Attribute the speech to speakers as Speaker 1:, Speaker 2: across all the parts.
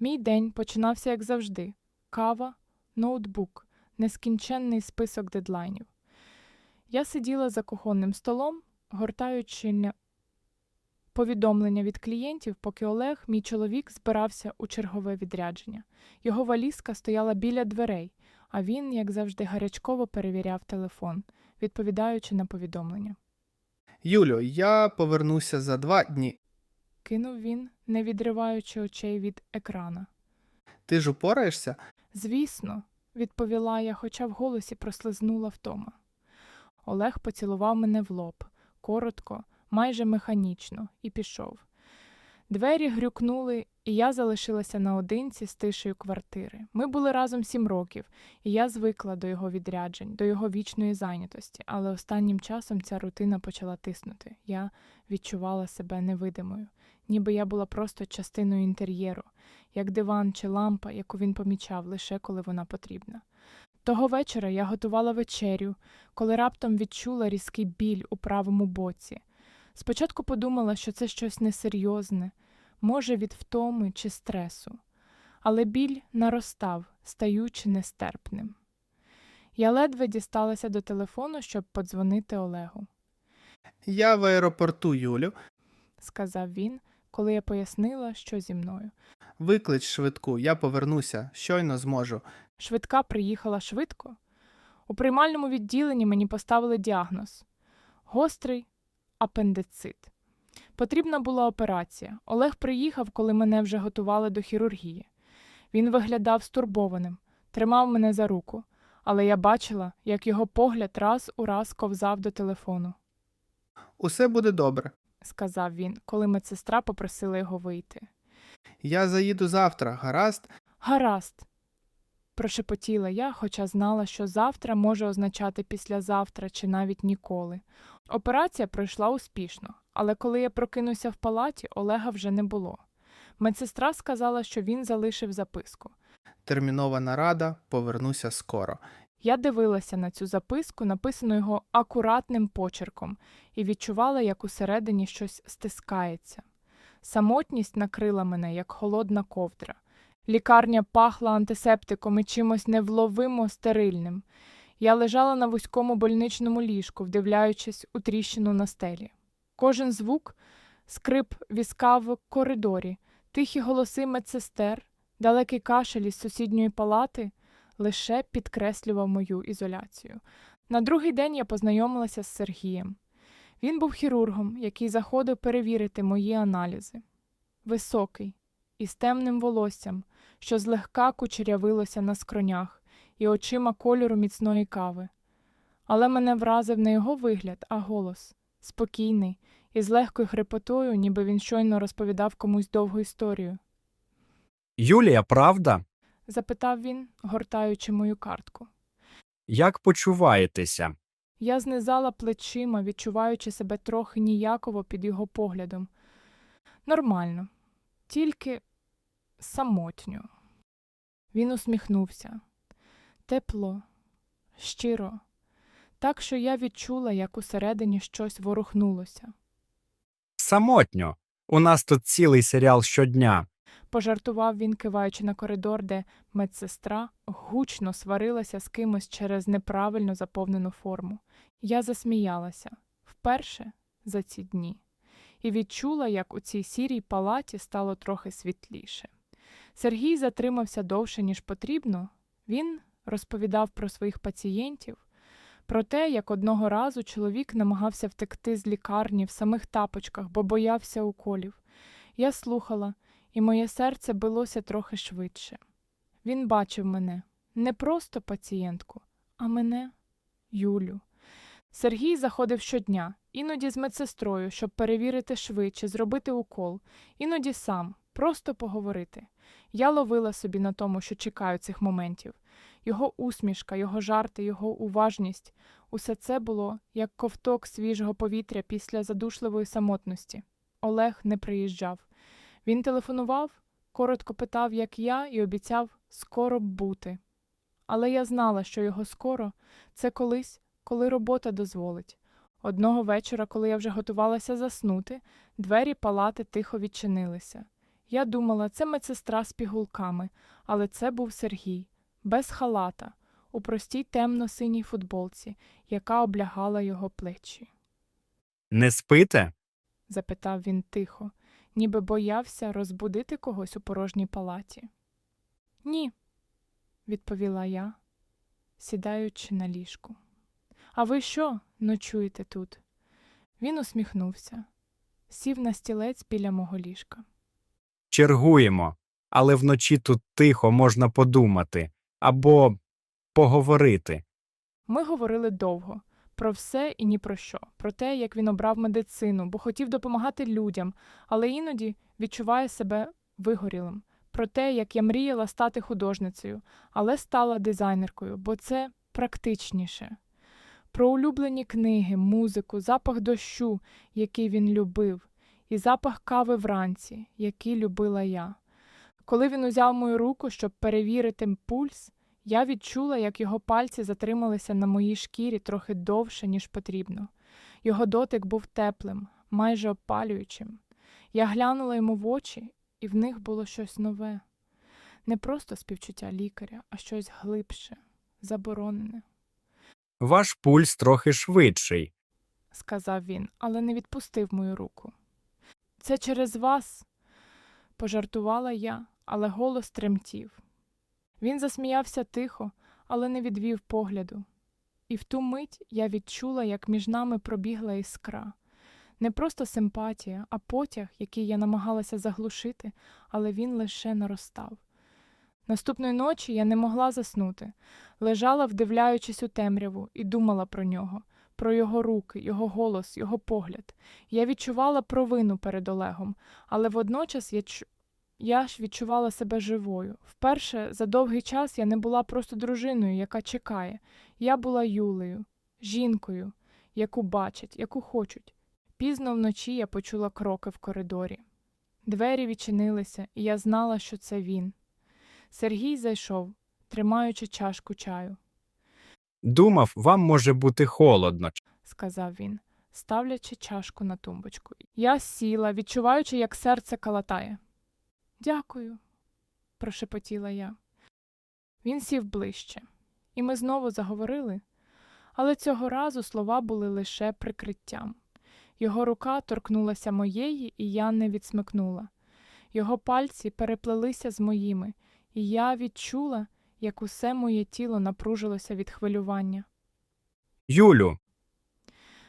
Speaker 1: Мій день починався як завжди: кава, ноутбук, нескінченний список дедлайнів. Я сиділа за кухонним столом, гортаючи ня- повідомлення від клієнтів, поки Олег, мій чоловік, збирався у чергове відрядження. Його валізка стояла біля дверей, а він, як завжди, гарячково перевіряв телефон, відповідаючи на повідомлення.
Speaker 2: Юлю, я повернуся за два дні.
Speaker 1: Кинув він, не відриваючи очей від екрана.
Speaker 2: Ти ж упораєшся?
Speaker 1: Звісно, відповіла я, хоча в голосі прослизнула втома. Олег поцілував мене в лоб, коротко, майже механічно, і пішов. Двері грюкнули, і я залишилася наодинці з тишею квартири. Ми були разом сім років, і я звикла до його відряджень, до його вічної зайнятості, але останнім часом ця рутина почала тиснути. Я відчувала себе невидимою, ніби я була просто частиною інтер'єру, як диван чи лампа, яку він помічав лише коли вона потрібна. Того вечора я готувала вечерю, коли раптом відчула різкий біль у правому боці. Спочатку подумала, що це щось несерйозне, може, від втоми чи стресу, але біль наростав, стаючи нестерпним. Я ледве дісталася до телефону, щоб подзвонити Олегу.
Speaker 2: Я в аеропорту, Юлю.
Speaker 1: Сказав він, коли я пояснила, що зі мною.
Speaker 2: Виклич швидку, я повернуся, щойно зможу.
Speaker 1: Швидка приїхала швидко. У приймальному відділенні мені поставили діагноз гострий апендицит. Потрібна була операція. Олег приїхав, коли мене вже готували до хірургії. Він виглядав стурбованим, тримав мене за руку, але я бачила, як його погляд раз у раз ковзав до телефону,
Speaker 2: Усе буде добре.
Speaker 1: сказав він, коли медсестра попросила його вийти.
Speaker 2: Я заїду завтра, гаразд?
Speaker 1: Гаразд. Прошепотіла я, хоча знала, що завтра може означати післязавтра чи навіть ніколи. Операція пройшла успішно, але коли я прокинувся в палаті, Олега вже не було. Медсестра сказала, що він залишив записку.
Speaker 2: Термінова нарада, повернуся скоро.
Speaker 1: Я дивилася на цю записку, написану його акуратним почерком, і відчувала, як усередині щось стискається. Самотність накрила мене, як холодна ковдра. Лікарня пахла антисептиком і чимось невловимо стерильним. Я лежала на вузькому больничному ліжку, вдивляючись у тріщину на стелі. Кожен звук, скрип візка в коридорі, тихі голоси медсестер, далекий кашель із сусідньої палати лише підкреслював мою ізоляцію. На другий день я познайомилася з Сергієм. Він був хірургом, який заходив перевірити мої аналізи. Високий, із темним волоссям, що злегка кучерявилося на скронях, і очима кольору міцної кави. Але мене вразив не його вигляд, а голос спокійний, і з легкою хрипотою, ніби він щойно розповідав комусь довгу історію.
Speaker 3: Юлія, правда?
Speaker 1: Запитав він, гортаючи мою картку.
Speaker 3: Як почуваєтеся?
Speaker 1: Я знизала плечима, відчуваючи себе трохи ніяково під його поглядом. Нормально, тільки самотньо. Він усміхнувся. Тепло, щиро, так що я відчула, як усередині щось ворухнулося.
Speaker 3: Самотньо. У нас тут цілий серіал щодня.
Speaker 1: Пожартував він, киваючи на коридор, де медсестра гучно сварилася з кимось через неправильно заповнену форму. Я засміялася вперше за ці дні і відчула, як у цій сірій палаті стало трохи світліше. Сергій затримався довше, ніж потрібно. Він розповідав про своїх пацієнтів, про те, як одного разу чоловік намагався втекти з лікарні в самих тапочках, бо боявся уколів. Я слухала і моє серце билося трохи швидше. Він бачив мене не просто пацієнтку, а мене, Юлю. Сергій заходив щодня, іноді з медсестрою, щоб перевірити шви чи зробити укол, іноді сам, просто поговорити. Я ловила собі на тому, що чекаю цих моментів. Його усмішка, його жарти, його уважність усе це було як ковток свіжого повітря після задушливої самотності. Олег не приїжджав. Він телефонував, коротко питав, як я, і обіцяв скоро бути. Але я знала, що його скоро це колись, коли робота дозволить. Одного вечора, коли я вже готувалася заснути, двері палати тихо відчинилися. Я думала, це медсестра з пігулками, але це був Сергій, без халата, у простій темно-синій футболці, яка облягала його плечі.
Speaker 3: Не спите?
Speaker 1: запитав він тихо, ніби боявся розбудити когось у порожній палаті. Ні, відповіла я, сідаючи на ліжку. А ви що ночуєте тут? Він усміхнувся, сів на стілець біля мого ліжка.
Speaker 3: Чергуємо, але вночі тут тихо можна подумати або поговорити.
Speaker 1: Ми говорили довго про все і ні про що, про те, як він обрав медицину, бо хотів допомагати людям, але іноді відчуває себе вигорілим. Про те, як я мріяла стати художницею, але стала дизайнеркою, бо це практичніше. Про улюблені книги, музику, запах дощу, який він любив, і запах кави вранці, який любила я. Коли він узяв мою руку, щоб перевірити пульс, я відчула, як його пальці затрималися на моїй шкірі трохи довше, ніж потрібно. Його дотик був теплим, майже опалюючим. Я глянула йому в очі, і в них було щось нове. Не просто співчуття лікаря, а щось глибше, заборонене,
Speaker 3: Ваш пульс трохи швидший.
Speaker 1: сказав він, але не відпустив мою руку. Це через вас, пожартувала я, але голос тремтів. Він засміявся тихо, але не відвів погляду. І в ту мить я відчула, як між нами пробігла іскра. Не просто симпатія, а потяг, який я намагалася заглушити, але він лише наростав. Наступної ночі я не могла заснути, лежала, вдивляючись у темряву, і думала про нього, про його руки, його голос, його погляд. Я відчувала провину перед Олегом, але водночас я. Я ж відчувала себе живою. Вперше за довгий час я не була просто дружиною, яка чекає. Я була Юлею, жінкою, яку бачать, яку хочуть. Пізно вночі я почула кроки в коридорі. Двері відчинилися, і я знала, що це він. Сергій зайшов, тримаючи чашку чаю.
Speaker 3: Думав, вам може бути холодно.
Speaker 1: сказав він, ставлячи чашку на тумбочку. Я сіла, відчуваючи, як серце калатає. Дякую, прошепотіла я. Він сів ближче, і ми знову заговорили, але цього разу слова були лише прикриттям. Його рука торкнулася моєї, і я не відсмикнула. Його пальці переплелися з моїми, і я відчула, як усе моє тіло напружилося від хвилювання.
Speaker 3: Юлю,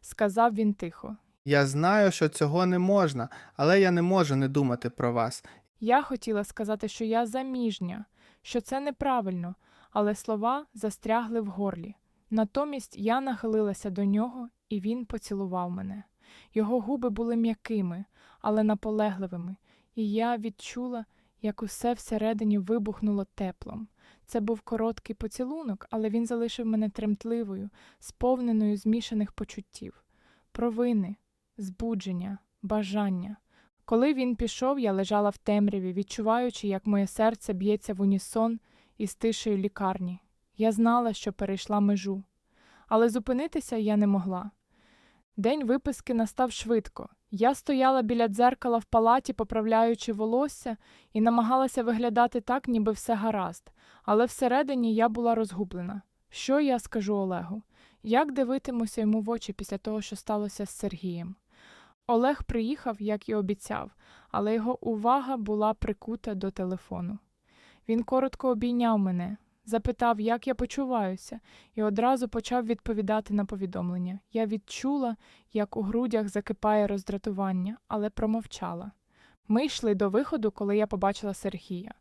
Speaker 1: Сказав він тихо.
Speaker 2: Я знаю, що цього не можна, але я не можу не думати про вас.
Speaker 1: Я хотіла сказати, що я заміжня, що це неправильно, але слова застрягли в горлі. Натомість я нахилилася до нього, і він поцілував мене. Його губи були м'якими, але наполегливими, і я відчула, як усе всередині вибухнуло теплом. Це був короткий поцілунок, але він залишив мене тремтливою, сповненою змішаних почуттів, провини, збудження, бажання. Коли він пішов, я лежала в темряві, відчуваючи, як моє серце б'ється в унісон із тишею лікарні. Я знала, що перейшла межу, але зупинитися я не могла. День виписки настав швидко. Я стояла біля дзеркала в палаті, поправляючи волосся, і намагалася виглядати так, ніби все гаразд, але всередині я була розгублена. Що я скажу Олегу? Як дивитимуся йому в очі після того, що сталося з Сергієм? Олег приїхав, як і обіцяв, але його увага була прикута до телефону. Він коротко обійняв мене, запитав, як я почуваюся, і одразу почав відповідати на повідомлення. Я відчула, як у грудях закипає роздратування, але промовчала. Ми йшли до виходу, коли я побачила Сергія.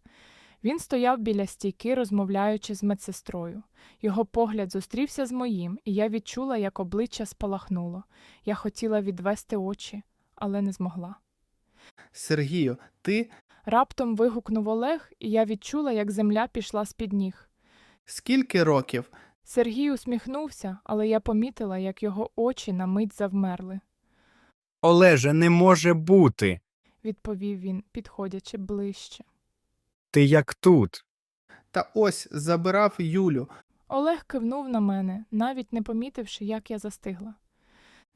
Speaker 1: Він стояв біля стійки, розмовляючи з медсестрою. Його погляд зустрівся з моїм, і я відчула, як обличчя спалахнуло. Я хотіла відвести очі, але не змогла.
Speaker 2: Сергію, ти
Speaker 1: Раптом вигукнув Олег, і я відчула, як земля пішла з-під ніг.
Speaker 2: скільки років?
Speaker 1: Сергій усміхнувся, але я помітила, як його очі на мить завмерли,
Speaker 3: Олеже, не може бути.
Speaker 1: відповів він, підходячи ближче.
Speaker 3: Ти як тут.
Speaker 2: Та ось забирав Юлю.
Speaker 1: Олег кивнув на мене, навіть не помітивши, як я застигла.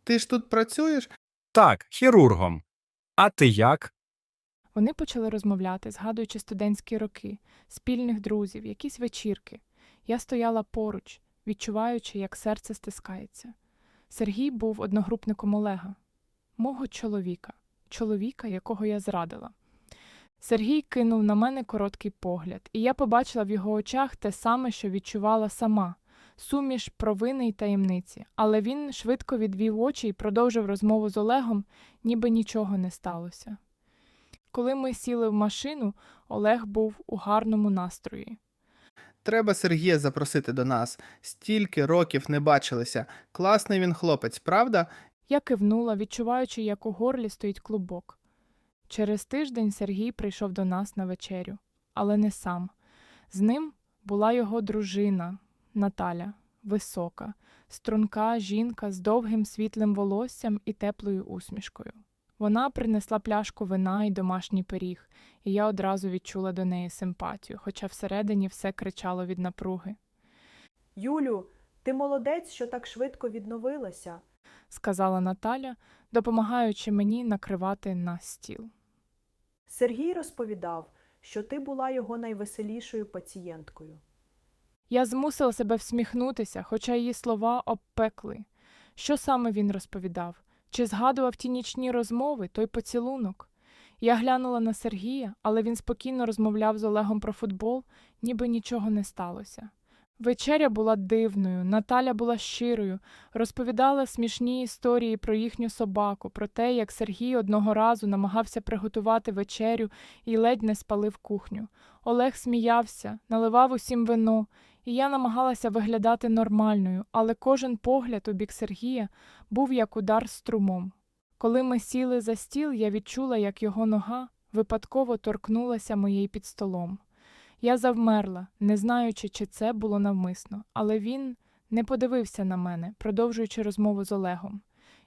Speaker 2: Ти ж тут працюєш?
Speaker 3: Так, хірургом. А ти як?
Speaker 1: Вони почали розмовляти, згадуючи студентські роки, спільних друзів, якісь вечірки. Я стояла поруч, відчуваючи, як серце стискається. Сергій був одногрупником Олега, мого чоловіка, чоловіка, якого я зрадила. Сергій кинув на мене короткий погляд, і я побачила в його очах те саме, що відчувала сама суміш провини й таємниці, але він швидко відвів очі і продовжив розмову з Олегом, ніби нічого не сталося. Коли ми сіли в машину, Олег був у гарному настрої.
Speaker 2: Треба Сергія запросити до нас. Стільки років не бачилися. Класний він хлопець, правда?
Speaker 1: Я кивнула, відчуваючи, як у горлі стоїть клубок. Через тиждень Сергій прийшов до нас на вечерю, але не сам. З ним була його дружина Наталя, висока, струнка жінка з довгим світлим волоссям і теплою усмішкою. Вона принесла пляшку вина і домашній пиріг, і я одразу відчула до неї симпатію, хоча всередині все кричало від напруги.
Speaker 4: Юлю, ти молодець, що так швидко відновилася.
Speaker 1: сказала Наталя, допомагаючи мені накривати на стіл.
Speaker 4: Сергій розповідав, що ти була його найвеселішою пацієнткою.
Speaker 1: Я змусила себе всміхнутися, хоча її слова обпекли. Що саме він розповідав? Чи згадував ті нічні розмови, той поцілунок? Я глянула на Сергія, але він спокійно розмовляв з Олегом про футбол, ніби нічого не сталося. Вечеря була дивною, Наталя була щирою, розповідала смішні історії про їхню собаку, про те, як Сергій одного разу намагався приготувати вечерю і ледь не спалив кухню. Олег сміявся, наливав усім вино, і я намагалася виглядати нормальною, але кожен погляд у бік Сергія був як удар струмом. Коли ми сіли за стіл, я відчула, як його нога випадково торкнулася моєї під столом. Я завмерла, не знаючи, чи це було навмисно, але він не подивився на мене, продовжуючи розмову з Олегом.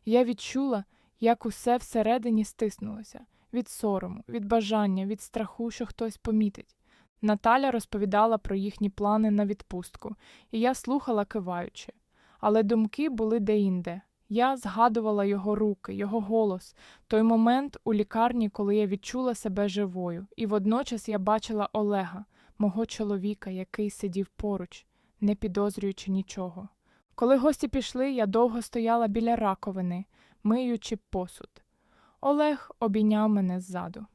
Speaker 1: Я відчула, як усе всередині стиснулося від сорому, від бажання, від страху, що хтось помітить. Наталя розповідала про їхні плани на відпустку, і я слухала киваючи. Але думки були деінде. Я згадувала його руки, його голос, той момент у лікарні, коли я відчула себе живою, і водночас я бачила Олега, мого чоловіка, який сидів поруч, не підозрюючи нічого. Коли гості пішли, я довго стояла біля раковини, миючи посуд. Олег обійняв мене ззаду,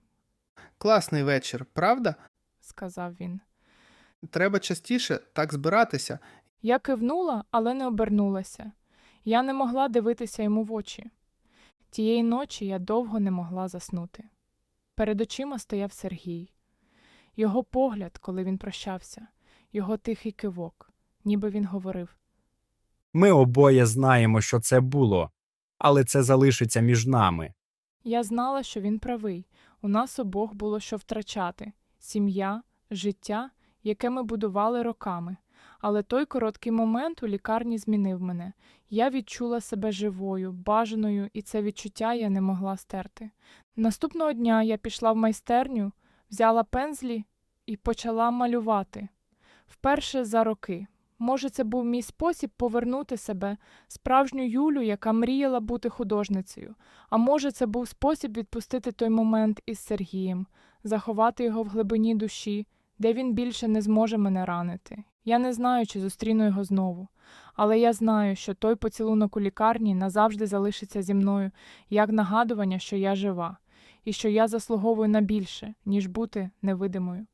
Speaker 2: Класний вечір, правда?
Speaker 1: сказав він.
Speaker 2: Треба частіше так збиратися.
Speaker 1: Я кивнула, але не обернулася. Я не могла дивитися йому в очі. Тієї ночі я довго не могла заснути. Перед очима стояв Сергій. Його погляд, коли він прощався, його тихий кивок, ніби він говорив
Speaker 3: Ми обоє знаємо, що це було, але це залишиться між нами.
Speaker 1: Я знала, що він правий. У нас обох було що втрачати сім'я, життя, яке ми будували роками. Але той короткий момент у лікарні змінив мене. Я відчула себе живою, бажаною, і це відчуття я не могла стерти. Наступного дня я пішла в майстерню, взяла пензлі і почала малювати. Вперше за роки. Може, це був мій спосіб повернути себе, справжню Юлю, яка мріяла бути художницею. А може, це був спосіб відпустити той момент із Сергієм, заховати його в глибині душі, де він більше не зможе мене ранити. Я не знаю, чи зустріну його знову, але я знаю, що той поцілунок у лікарні назавжди залишиться зі мною як нагадування, що я жива, і що я заслуговую на більше, ніж бути невидимою.